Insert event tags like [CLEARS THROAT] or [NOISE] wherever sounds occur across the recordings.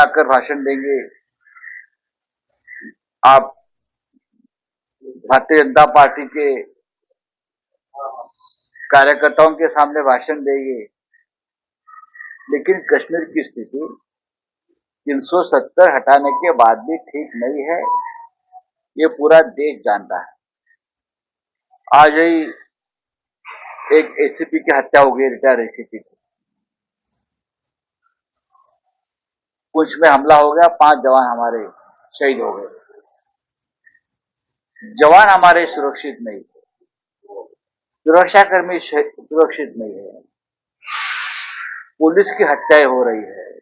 आकर भाषण देंगे। आप भारतीय जनता पार्टी के कार्यकर्ताओं के सामने भाषण देंगे। लेकिन कश्मीर की स्थिति 370 हटाने के बाद भी ठीक नहीं है। ये पूरा देश जानता है। आज ही एक एसीपी की हत्या हो गई, रिटायर एसीपी की। पुंछ में हमला हो गया, पाँच जवान हमारे शहीद हो गए। जवान हमारे सुरक्षित नहीं सुरक्षाकर्मी शह- सुरक्षित नहीं है। पुलिस की हत्याएँ हो रही है।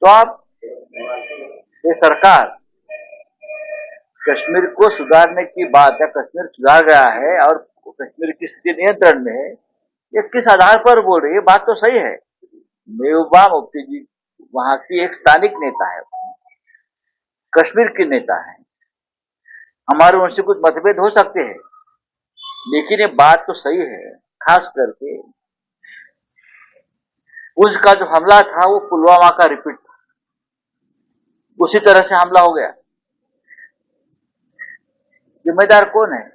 तो आप, ये सरकार कश्मीर को सुधारने की बात है, कश्मीर सुधार गया है और कश्मीर की स्थिति नियंत्रण में है, ये किस आधार पर बोल रही है? बात तो सही है। मेहबूबा मुफ्ती जी वहाँ की एक स्थानिक नेता है कश्मीर की नेता है। हमारे उनसे कुछ मतभेद हो सकते हैं, लेकिन ये बात तो सही है, खास करके उसका जो हमला था, वो पुलवामा का रिपीट था। उसी तरह से हमला हो गया। जिम्मेदार कौन है?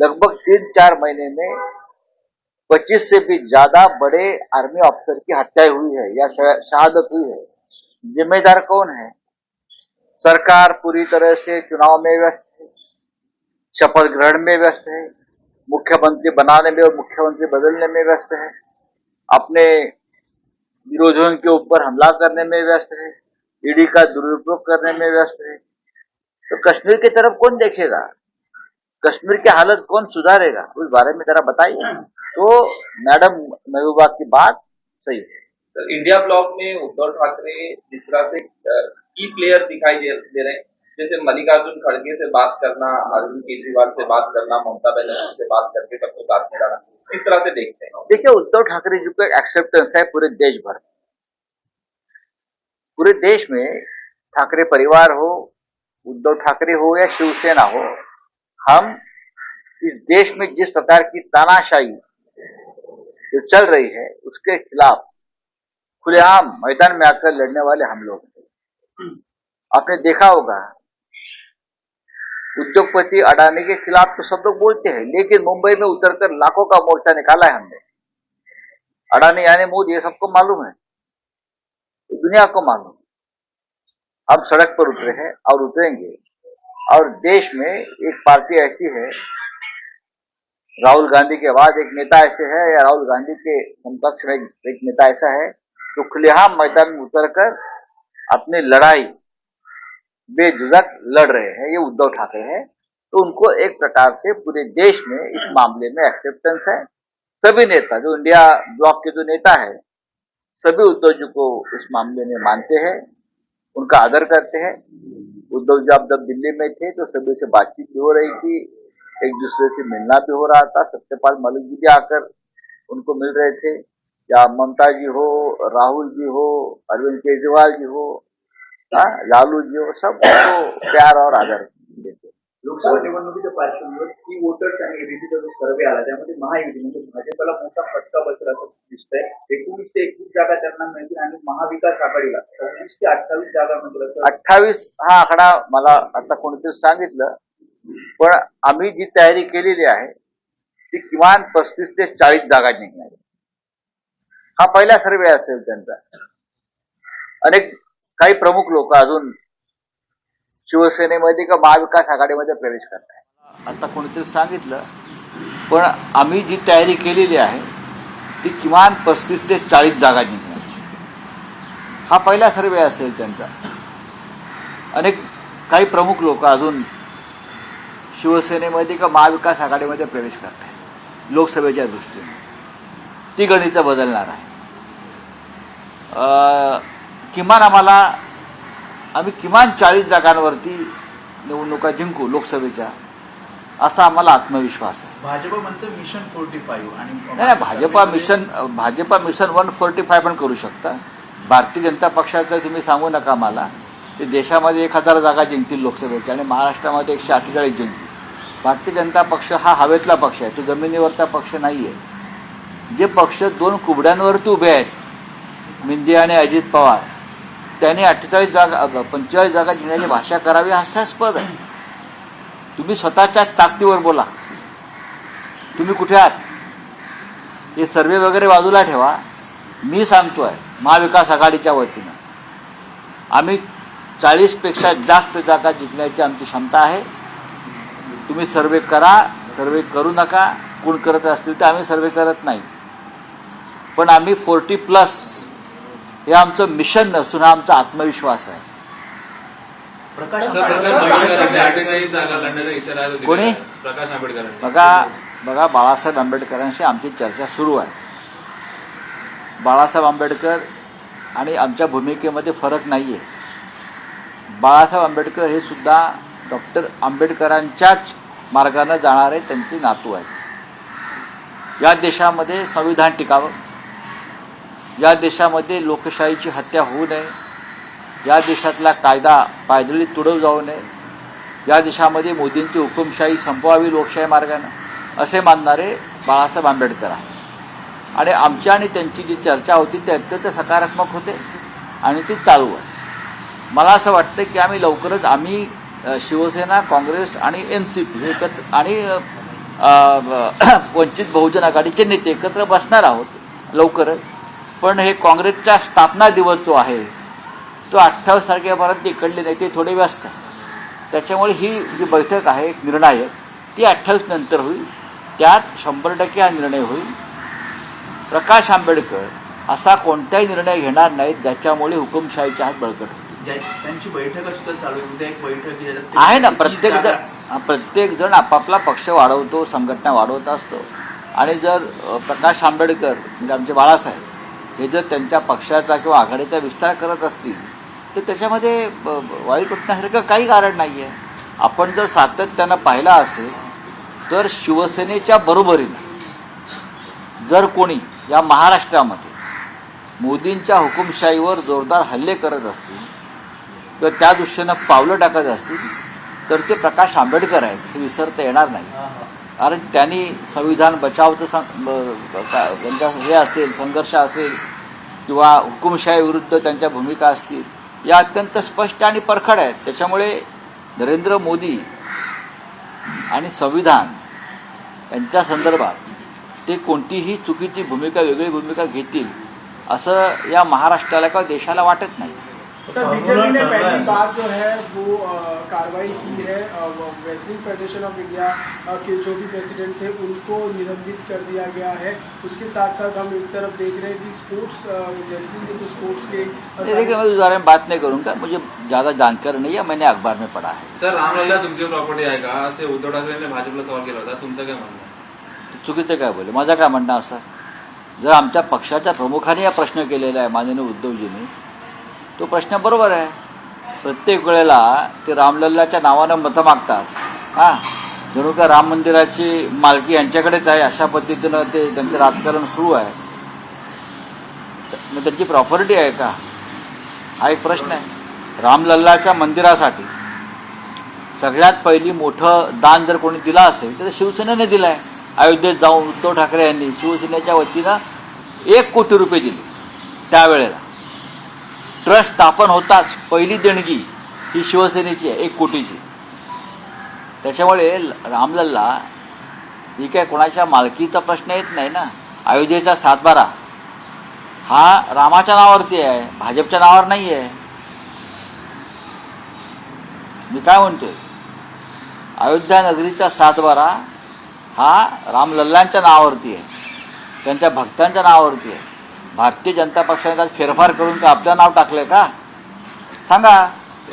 लगभग तीन चार महीने में 25 से भी ज़्यादा बड़े आर्मी ऑफिसर की हत्या हुई है या शहादत हुई है। जिम्मेदार कौन है? सरकार पूरी तरह से चुनाव में व्यस्त है शपथ ग्रहण में व्यस्त है, मुख्यमंत्री बनाने में और मुख्यमंत्री बदलने में व्यस्त है, अपने विरोधियों के ऊपर हमला करने में व्यस्त है, ईडी का दुरुपयोग करने में व्यस्त है। तो कश्मीर की तरफ़ कौन देखेगा? कश्मीर की हालत कौन सुधारेगा? उस बारे में जरा बताइए। तो मैडम महबूबा की बात सही है। सर इंडिया ब्लॉक में उद्धव ठाकरे जिस तरह से की प्लेयर दिखाई दे, रहे हैं। जैसे मल्लिकार्जुन खड़गे से बात करना अरविंद केजरीवाल से बात करना ममता बनर्जी से बात करके सबको साथ में डालना किस तरह से देखते हैं। देखिए उद्धव ठाकरे जी को एक्सेप्टेंस है पूरे देश भर में। पूरे देश में ठाकरे परिवार हो उद्धव ठाकरे हो या शिवसेना हो हम इस देश में जिस प्रकार की तानाशाही जो चल रही है उसके खिलाफ खुलेआम मैदान में आकर लड़ने वाले हम लोग हैं। आपने देखा होगा उद्योगपति अडानी के खिलाफ तो सब लोग बोलते हैं लेकिन मुंबई में उतरकर लाखों का मोर्चा निकाला है हमने। अडानी यानी मोदी ये सबको मालूम है। दुनिया को मालूम हम सड़क पर उतरे हैं और उतरेंगे। और देश में एक पार्टी ऐसी है, राहुल गांधी के बाद एक नेता ऐसे है या राहुल गांधी के समकक्ष में एक नेता ऐसा है जो खुलेआम मैदान में उतरकर अपनी लड़ाई बेझिझक लड़ रहे हैं, ये उद्धव ठाकरे हैं। तो उनको एक प्रकार से पूरे देश में इस मामले में एक्सेप्टेंस है। सभी नेता, जो इंडिया ब्लॉक के जो नेता है, सभी उद्धव जी को इस मामले में मानते हैं। उनका आदर करते हैं। उद्धव जी आप जब दिल्ली में थे तो सभी से बातचीत भी हो रही थी। एक दूसरे से मिलना भी हो रहा था। सत्यपाल मलिक जी भी आकर उनको मिल रहे थे। या ममता जी हो राहुल जी हो अरविंद केजरीवाल जी हो हाँ, लालू जी हो सब उनको प्यार और आदर। लोकसभा निवडणुकीच्या पार्श्वभूमीवर सी वोटर्स आणि एबीसीचा जो सर्वे आला त्यामध्ये महायुती म्हणजे भाजपला मोठा फटका बसला असं दिसतंय एकोणीस ते एकवीस जागा त्यांना मिळतील आणि महाविकास आघाडीला सव्वीस ते अठ्ठावीस जागा मिळतील अठ्ठावीस हा आकडा मला आता कोणीतरी सांगितलं पण आम्ही जी तयारी केलेली आहे ती किमान पस्तीस ते चाळीस जागा जिंकणार आहे. हा पहिला सर्वे असेल त्यांचा अनेक काही प्रमुख लोक अजून शिवसेनेमध्ये का महाविकास आघाडीमध्ये प्रवेश करताय. आता कोणीतरी सांगितलं पण आम्ही जी तयारी केलेली आहे ती किमान पस्तीस ते चाळीस जागा जिंकण्याची हा पहिला सर्वे असेल त्यांचा. अनेक काही प्रमुख लोक अजून शिवसेनेमध्ये का महाविकास आघाडीमध्ये प्रवेश करत लोकसभेच्या दृष्टीने. ती गणितं बदलणार आहे. अं, किमान आम्हाला आम्ही किमान चाळीस जागांवरती निवडणुका जिंकू लोकसभेच्या असा आम्हाला आत्मविश्वास आहे. भाजप म्हणतं मिशन फोर्टी फाईव्ह आणि नाही नाही Bhajapa mission Bhajapa mission one forty five पण करू शकता. भारतीय जनता पक्षाचं तुम्ही सांगू नका मला ते देशामध्ये एक हजार जागा जिंकतील लोकसभेच्या आणि महाराष्ट्रामध्ये एकशे अठ्ठेचाळीस जिंकतील. भारतीय जनता पक्ष हा हवेतला पक्ष आहे तो जमिनीवरचा पक्ष नाही आहे जे पक्ष दोन कुबड्यांवरती उभे आहेत मिंदे आणि अजित पवार त्याने अठ्ठेचाळीस जागा पंचेचाळीस जागा जिंकण्याची भाषा करावी हास्यास्पद आहे. तुम्ही स्वतःच्या ताकदीवर बोला. तुम्ही कुठे आहात? हे सर्वे वगैरे बाजूला ठेवा. मी सांगतोय महाविकास आघाडीच्या वतीनं. आम्ही चाळीसपेक्षा जास्त जागा जिंकण्याची आमची क्षमता आहे. तुम्ही सर्वे करा सर्वे करू नका. कोण करत असतील तर आम्ही सर्वे करत नाही. पण आम्ही फोर्टी प्लस हे आमचं मिशन नसून हा आमचा आत्मविश्वास आहे. कोणी? प्रकाश आंबेडकरांनी बघा बघा बाळासाहेब आंबेडकरांशी आमची चर्चा सुरू आहे. बाळासाहेब आंबेडकर आणि आमच्या भूमिकेमध्ये फरक नाही आहे बाळासाहेब आंबेडकर हे सुद्धा डॉक्टर आंबेडकरांच्याच मार्गानं जाणारे त्यांचे नातू आहेत. या देशामध्ये संविधान टिकावं. या देशामध्ये लोकशाहीची हत्या होऊ नये. या देशातला कायदा पायदळी तुडव जाऊ नये. या देशामध्ये मोदींची हुकुमशाही संपवावी लोकशाही मार्गानं असे मानणारे बाळासाहेब आंबेडकर आहे आणि आमची आणि त्यांची जी चर्चा होती ती अत्यंत सकारात्मक होते आणि ती चालू आहे. मला असं वाटतं की आम्ही लवकरच आम्ही शिवसेना काँग्रेस आणि एन सी पी एकत्र आणि [CLEARS THROAT] वंचित बहुजन आघाडीचे नेते एकत्र बसणार आहोत लवकरच. पण हे काँग्रेसचा स्थापना दिवस जो आहे तो अठ्ठावीस तारखेपर्यंत इकडले नेते थोडे व्यस्त त्याच्यामुळे ही जी बैठक आहे निर्णायक ती अठ्ठावीस नंतर होईल. त्यात शंभर टक्के हा निर्णय होईल. प्रकाश आंबेडकर असा कोणताही निर्णय घेणार नाहीत ज्याच्यामुळे हुकुमशाहीचे हात बळकट ज्या- त्यांची बैठक सुद्धा चालू एक बैठक आहे, ते- ना प्रत्येक जण प्रत्येक जण आपापला पक्ष वाढवतो संघटना वाढवत असतो. आणि जर प्रकाश आंबेडकर म्हणजे आमचे बाळासाहेब हे जर त्यांच्या पक्षाचा किंवा आघाडीचा विस्तार करत असतील तर त्याच्यामध्ये ब- वाईट वाटण्यासारखं काही कारण नाही आहे आपण जर सातत्यानं पाहिला असेल तर शिवसेनेच्या बरोबरीनं जर कोणी या महाराष्ट्रामध्ये मोदींच्या हुकुमशाहीवर जोरदार हल्ले करत असतील किंवा त्या दृष्टीनं पावलं टाकत असतील तर ते प्रकाश आंबेडकर आहेत हे विसरता येणार नाही. कारण त्यांनी संविधान बचावचं सं- ब- त्यांचा हे असेल संघर्ष असेल किंवा हुकुमशाही विरुद्ध त्यांच्या भूमिका असतील या अत्यंत स्पष्ट आणि परखड आहेत. त्याच्यामुळे नरेंद्र मोदी आणि संविधान यांच्या संदर्भात ते कोणतीही चुकीची भूमिका वेगळी भूमिका घेतील असं या महाराष्ट्राला किंवा देशाला वाटत नाही. सर बीजेपी ने पहली बार जो है वो कार्रवाई की है। रेसलिंग फेडरेशन ऑफ़ इंडिया के जो भी प्रेसिडेंट थे उनको निलंबित कर दिया गया है। उसके साथ साथ हम एक तरफ़ देख रहे हैं कि स्पोर्ट्स रेसलिंग के जो स्पोर्ट्स के ये देखिए मैं उस बारे में बात नहीं करूँगा। मुझे ज़्यादा जानकारी नहीं है मैंने अखबार में पढ़ा है। सर रामलल्ला तुमची प्रॉपर्टी आहे का असे उद्धव ठाकरेंनी भाजपला सवाल केला होता तुमचं काय म्हणणं आहे? ते चुकीचं काय बोलले माझं काय म्हणणं असं जर आमच्या पक्षाच्या प्रमुखाने हा प्रश्न केलेला आहे माननीय उद्धवजींनी तो प्रश्न बरोबर आहे. प्रत्येक वेळेला ते रामलल्लाच्या नावानं मतं मागतात. हां? जणू का राम मंदिराची मालकी यांच्याकडेच आहे अशा पद्धतीनं ते त्यांचं राजकारण सुरू आहे. मग त्यांची प्रॉपर्टी आहे का? हा एक प्रश्न आहे. रामलल्लाच्या मंदिरासाठी सगळ्यात पहिली मोठं दान जर कोणी दिलं असेल तर शिवसेनेने दिलं आहे अयोध्येत जाऊन उद्धव ठाकरे यांनी शिवसेनेच्या वतीनं एक कोटी रुपये दिले त्यावेळेला. ट्रस्ट स्थापन होताच पहिली देणगी ही शिवसेनेची आहे एक कोटीची. त्याच्यामुळे रामलल्ला ही काय कोणाच्या मालकीचा प्रश्न येत नाही ना अयोध्येचा सातबारा हा रामाच्या नावावरती आहे भाजपच्या नावावर नाही आहे. मी काय म्हणतोय? अयोध्या नगरीचा सातबारा हा रामलल्लांच्या नावावरती आहे त्यांच्या भक्तांच्या नावावरती आहे. भारतीय जनता पक्षाने त्यात फेरफार करून का आपलं नाव टाकलंय का? सांगा.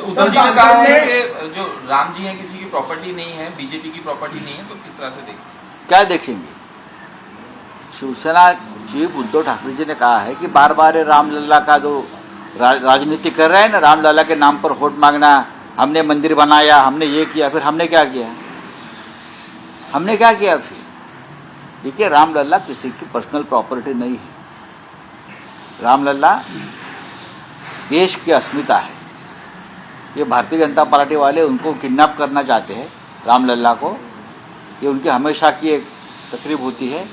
उद्धव जी ने कहा है कि जो राम जी है किसी की प्रॉपर्टी नहीं है बीजेपी की प्रॉपर्टी नहीं है तो किस तरह से देखें क्या देखेंगे? शिवसेना चीफ उद्धव ठाकरे जी ने कहा है कि बार बार रामलला का जो रा, राजनीति कर रहे हैं ना रामलला के नाम पर वोट मांगना हमने मंदिर बनाया हमने ये किया फिर हमने क्या किया? हमने क्या किया फिर? देखिए रामलला किसी की पर्सनल प्रॉपर्टी नहीं है। रामलला देश की अस्मिता है। ये भारतीय जनता पार्टी वाले उनको किडनैप करना चाहते हैं रामलला को। ये उनकी हमेशा की एक तकरीब होती है।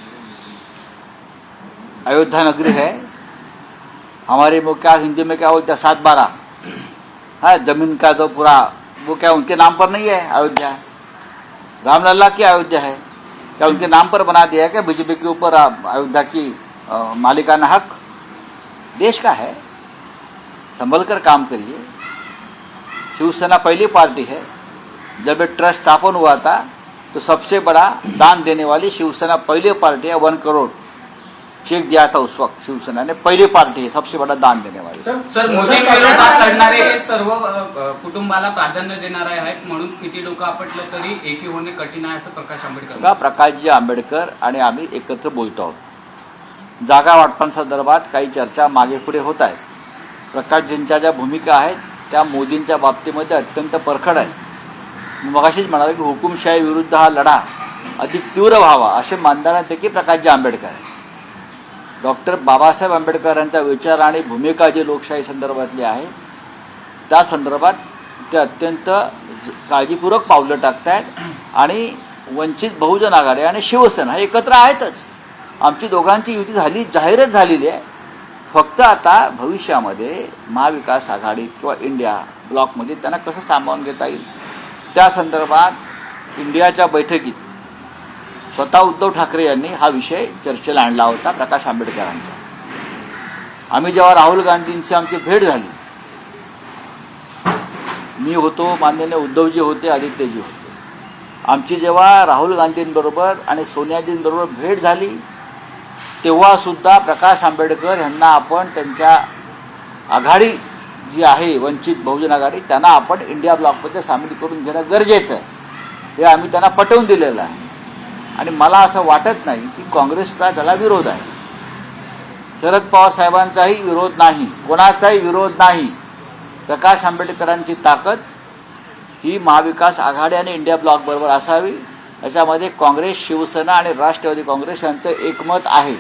अयोध्या नगरी है। हमारे वो क्या हिंदी में क्या बोलते हैं सात बारह है, ज़मीन का जो पूरा, वो क्या उनके नाम पर नहीं है, अयोध्या? रामलला की अयोध्या है। क्या उनके नाम पर बना दिया है क्या? बीजेपी के ऊपर अयोध्या की मालिकाना हक? देश का है? संभल कर काम करिए। शिवसेना पहली पार्टी है। जब ये ट्रस्ट स्थापन हुआ था तो सबसे बड़ा दान देने वाली शिवसेना पहली पार्टी है वन करोड़। चेक दिया था उस वक्त शिवसेना ने पहली पार्टी है सबसे बड़ा दान देने वाली। सर मोदी विरोधात लढणारे हे सर्व कुटुंबाला प्राधान्य देणारे आहेत म्हणून किती डोकं आपटलं तरी एकी होणे कठीण आहे असं प्रकाश आंबेडकर प्रकाशजी आंबेडकर आणि आम्ही एकत्र बोलतो आहोत. जागा वाटपांसंदर्भात काही चर्चा मागे पुढे होत आहेत प्रकाशजींच्या ज्या भूमिका आहेत त्या मोदींच्या बाबतीमध्ये अत्यंत परखड आहेत. मगाशीच म्हणाले की हुकुमशाही विरुद्ध हा लढा अधिक तीव्र व्हावा असे मानणाऱ्यांपैकी प्रकाशजी आंबेडकर आहेत. डॉक्टर बाबासाहेब आंबेडकर यांचा विचार आणि भूमिका जी लोकशाही संदर्भातली आहे त्या संदर्भात ते अत्यंत काळजीपूर्वक पावलं टाकत आहेत आणि वंचित बहुजन आघाडी आणि शिवसेना हे एकत्र आहेतच. आमची दोघांची युती झाली जाहीरच झालेली आहे. फक्त आता भविष्यामध्ये महाविकास आघाडी किंवा इंडिया ब्लॉकमध्ये त्यांना कसं सामावून घेता येईल? त्या संदर्भात इंडियाच्या बैठकीत स्वतः उद्धव ठाकरे यांनी हा विषय चर्चेला आणला होता प्रकाश आंबेडकरांचा. आम्ही जेव्हा राहुल गांधींची आमची भेट झाली मी होतो माननीय उद्धवजी होते आदित्यजी होते. आमची जेव्हा राहुल गांधींबरोबर आणि सोनियाजींबरोबर भेट झाली तेव्हा सुद्धा प्रकाश आंबेडकर यांना आपण त्यांच्या आघाडी जी आहे वंचित बहुजन आघाडी त्यांना आपण इंडिया ब्लॉकमध्ये सामील करून घेणं गरजेचं आहे. हे आम्ही त्यांना पटवून दिलेलं आहे. आणि मला असं वाटत नाही की काँग्रेसचा त्याला विरोध आहे. शरद पवार साहेबांचाही विरोध नाही कोणाचाही विरोध नाही. प्रकाश आंबेडकरांची ताकद ही महाविकास आघाडी आणि इंडिया ब्लॉक बरोबर असावी याच्यामध्ये काँग्रेस शिवसेना आणि राष्ट्रवादी काँग्रेस यांचं एकमत आहे.